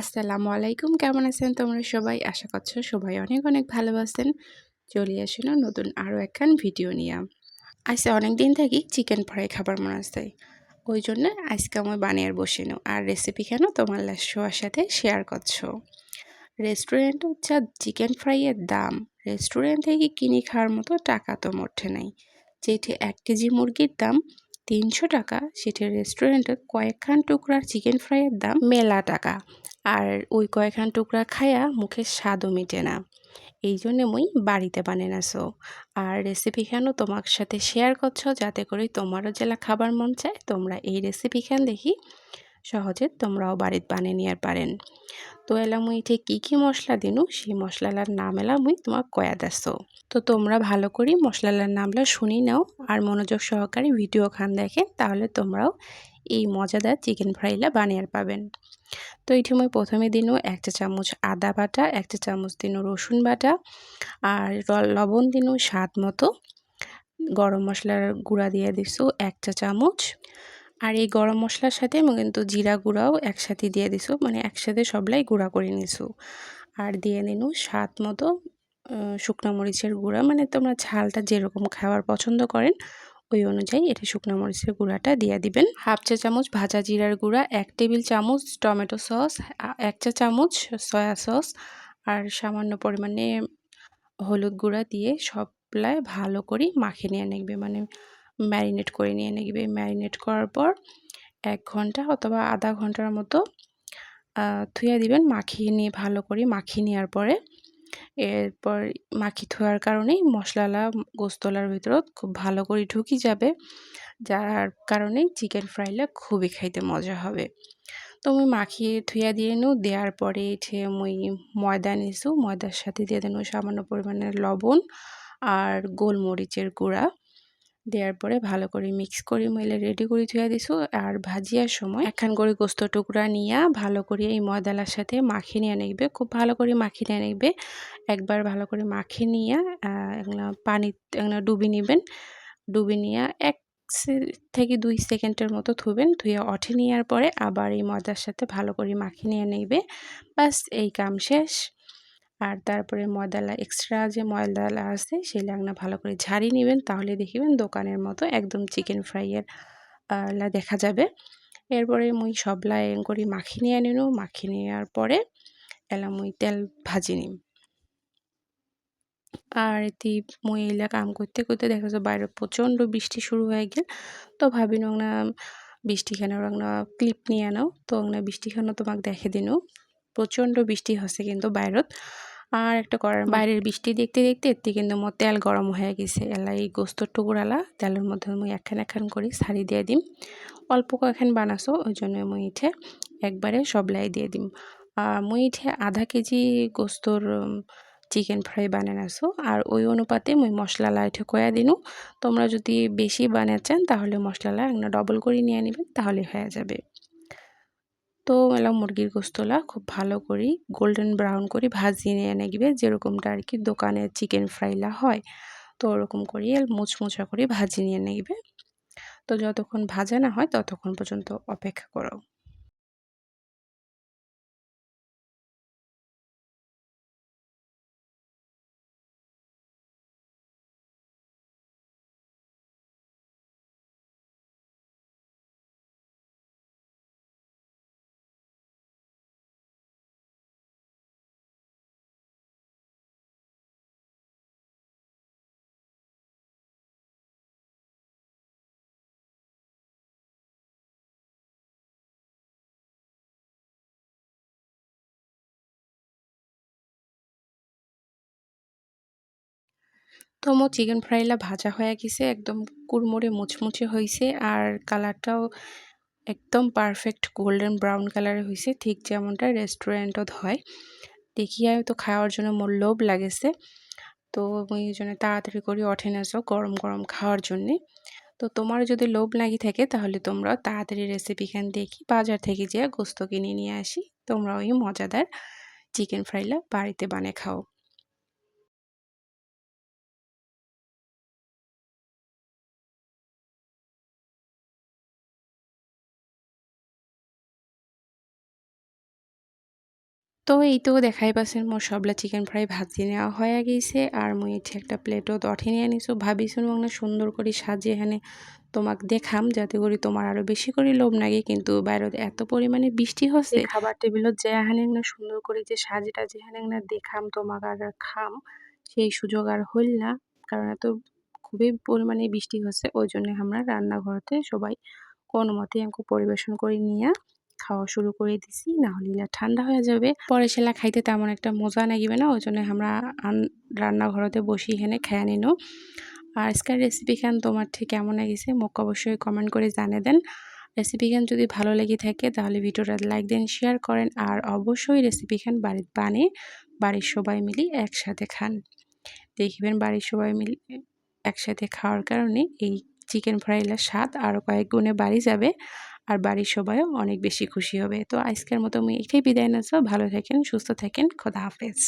আসসালামু আলাইকুম, কেমন আছেন তোমরা সবাই? আশা করছ সবাই অনেক অনেক ভালো আছেন। চলে আসলো নতুন আরও একখান ভিডিও নিয়ে। আজকে অনেক দিন থাকি চিকেন ফ্রাই খাবার মনে আসছে ওই জন্য আজকে আমি বানিয়ে বসে নো আর রেসিপি কেন তোমার শোয়ার সাথে শেয়ার করছ? রেস্টুরেন্ট হচ্ছে চিকেন ফ্রাইয়ের দাম। রেস্টুরেন্ট থেকে কিনে খাওয়ার মতো টাকা তো মোটে নাই। যেটি এক কেজি মুরগির দাম তিনশো টাকা, সেটি রেস্টুরেন্টে কয়েকখান টুকরার চিকেন ফ্রাইয়ের দাম মেলা টাকা। আর ওই কয়েকখান টুকরা খায়া মুখের স্বাদও মিটে না। এই জন্য মুই বাড়িতে বানিয়ে নাসো আর রেসিপি খান তোমার সাথে শেয়ার করছ যাতে করে তোমারও জেলা খাবার মন চায়, তোমরা এই রেসিপি খান দেখি সহজে তোমরাও বাড়িতে বানিয়ে নিয়ে পারেন। তো এলা মুই ঠিক কী কী মশলা দিনু, সেই মশলালার নাম এলা মুই তোমার কয়া দাসো তো তোমরা ভালো করে মশলালার নামলা শুনি নাও আর মনোযোগ সহকারে ভিডিও খান দেখেন তাহলে তোমরাও এই মজাদার চিকেন ফ্রাইলা বানিয়ে পাবেন। তো এইটি মই প্রথমে দিনও একটা চামচ আদা বাটা, একটা চামচ দিনও রসুন বাটা আর লবণ দিনও স্বাদ মতো। গরম মশলার গুঁড়া দিয়ে দিছো একটা চামচ। আর এই গরম মশলার সাথে আমি কিন্তু জিরা গুঁড়াও একসাথে দিয়ে দিছো মানে একসাথে সবলাই গুঁড়া করে নিছো। আর দিয়ে নিনু স্বাদ মতো শুকনো মরিচের গুঁড়া মানে তোমরা ঝালটা যেরকম খাওয়ার পছন্দ করেন ওই অনুযায়ী এটা শুকনো মরিচের গুঁড়াটা দিয়ে দিবেন। হাফ চা চামচ ভাজা জিরার গুঁড়া, এক টেবিল চামচ টমেটো সস এক চা চামচ সয়া সস আর সামান্য পরিমাণে হলুদ গুঁড়া দিয়ে সবলাই ভালো করে মাখিয়ে নিয়ে নেবে মানে ম্যারিনেট করে নিয়ে নেবে। ম্যারিনেট করার পর এক ঘণ্টা অথবা আধা ঘণ্টার মতো থুয়ে দিবেন। মাখিয়ে নিয়ে, ভালো করে মাখিয়ে নেওয়ার পরে এরপর মাখি থোয়ার কারণেই মশলালা গোস্তলার ভিতরত খুব ভালো করে ঢুকি যাবে। যার কারণে চিকেন ফ্রাইলা খুবই খাইতে মজা হবে। তো আমি মাখিয়ে থুয়া দিয়ে নু দেওয়ার পরে এঠে মুই ময়দা নিছু ময়দার সাথে দিয়ে দেন সামান্য পরিমাণের লবণ আর গোলমরিচের গুঁড়া। দেওয়ার পরে ভালো করে মিক্স করে মইলে রেডি করে থুয়া দিছো। আর ভাজিয়ার সময় একখান করে গোস্ত টুকরা নিয়ে ভালো করে এই ময়দালার সাথে মাখিয়ে নিয়ে নেবে। খুব ভালো করে মাখিয়ে নিয়ে নেবে। একবার ভালো করে মাখিয়ে নিয়ে পানি ডুবি নেবেন। ডুবি নিয়ে এক থেকে দুই সেকেন্ডের মতো ধুবেন। ধুয়ে অঠে নেওয়ার পরে আবার এই ময়দার সাথে ভালো করে মাখিয়ে নিয়ে নেবে। বাস এই কাম শেষ। আর তারপরে ময়দালা এক্সট্রা যে ময়দালা আছে, সেই লাগনা ভালো করে ঝাড়ি নেবেন। তাহলে দেখিবেন দোকানের মতো একদম চিকেন ফ্রাইয়ের লা দেখা যাবে। এরপরে মুই সবলা এং করে মাখিয়ে নিয়ে নিনু মাখিয়ে নেওয়ার পরে এলা মুই তেল ভাজি নিম। আর এটি মুই এলা কাম করতে করতে দেখা যায় বাইরে প্রচণ্ড বৃষ্টি শুরু হয়ে গেল। তো ভাবি না বৃষ্টিখানে ওরা ক্লিপ নিয়ে আনো তো বৃষ্টিখানে তোমাকে দেখে দিনু। প্রচণ্ড বৃষ্টি হচ্ছে কিন্তু বাইরত। আর একটা করার বাইরের বৃষ্টি দেখতে দেখতে এতে কিন্তু মোর তেল গরম হয়ে গেছে। এলা এই গোস্তর টুকুরালা তেলের মধ্যে মুই একখান একখান করে সারি দিয়ে দিম। অল্প কয়েকখান বানাসো, ওই জন্য মুই ইঠে একবারে সবলাই দিয়ে দিম। আর মুই ইঠে আধা কেজি গোস্তর চিকেন ফ্রাই বানানাছো আর ওই অনুপাতে মুই মশলা লাইঠে কয়া দিনু। তোমরা যদি বেশি বানাচ্ছেন তাহলে মশলালা একটা ডবল করে নিয়ে নেবেন তাহলে হয়ে যাবে। তো এলাম মুরগির গোস্তলা খুব ভালো করি গোল্ডেন ব্রাউন করি ভাজিয়ে নিয়ে নেবে যেরকমটা আর কি দোকানে চিকেন ফ্রাইলা হয়, তো ওরকম করে মুচমুচা করি ভাজি নিয়ে নেবে তো যতক্ষণ ভাজা না হয়, ততক্ষণ পর্যন্ত অপেক্ষা করো তো চিকেন ফ্রাইলা ভাজা হয়ে গেছে, একদম কুড়মুড়ে মুচমুচে হয়েছে আর কালারটাও একদম পারফেক্ট গোল্ডেন ব্রাউন কালারে হয়েছে, ঠিক যেমনটা রেস্টুরেন্টত হয়। দেখিয়া তো খাওয়ার জন্য মোর লোভ লাগেছে। তো ওই জন্য তাড়াতাড়ি করে ওঠে নাচো গরম গরম খাওয়ার জন্যে। তো তোমার যদি লোভ লাগি থাকে তাহলে তোমরা তাড়াতাড়ি রেসিপিখান দেখি, বাজার থেকে যেয়ে গোস্ত কিনে নিয়ে আসি তোমরা ওই মজাদার চিকেন ফ্রাইলা বাড়িতে বানিয়ে খাও। তো এই তো দেখাই পাচ্ছেন মোর সবলা চিকেন ফ্রাই ভাজি নেওয়া হয়ে গেছে আর মুই এটি একটা প্লেটও দঠে নিয়ে নিছো ভাবিছো মানে সুন্দর করে সাজিয়ে এখানে তোমাক দেখাম, যাতে করে তোমার আরও বেশি করে লোভ লাগে কিন্তু বাইরে এত পরিমাণে বৃষ্টি হচ্ছে খাবার টেবিলত যে এখানে না সুন্দর করে যে সাজিটা যেখানে দেখাম, তোমাক আর খাম, সেই সুযোগ আর হইল না, কারণ এত খুবই পরিমাণে বৃষ্টি হচ্ছে, ওই জন্য আমরা রান্নাঘরতে সবাই কোনো মতে পরিবেশন করে নিয়ে খাওয়া শুরু করে দিছি, না হলে ঠান্ডা হয়ে যাবে। পরে সেলা খাইতে তেমন একটা মজা নাগিবে না ওই জন্য আমরা রান্নাঘরতে বসি এখানে, খেয়ে নিন। আর আজকের রেসিপি খান তোমার ঠিক কেমন লাগিছে, মোক অবশ্যই কমেন্ট করে জানিয়ে দেন। রেসিপি খান যদি ভালো লেগে থাকে, তাহলে ভিডিওটা লাইক দেন শেয়ার করেন, আর অবশ্যই রেসিপি খান বাড়ির বানিয়ে বাড়ির সবাই মিলি একসাথে খান। দেখবেন বাড়ির সবাই মিলে একসাথে খাওয়ার কারণে এই চিকেন ফ্রাইলার স্বাদ আরও কয়েক গুণে বাড়ি যাবে। আর বাড়ির সবাইও অনেক বেশি খুশি হবে। তো আজকের মতো আমি এটাই বিদায় নেছো ভালো থাকেন, সুস্থ থাকেন। খোদা হাফেজ।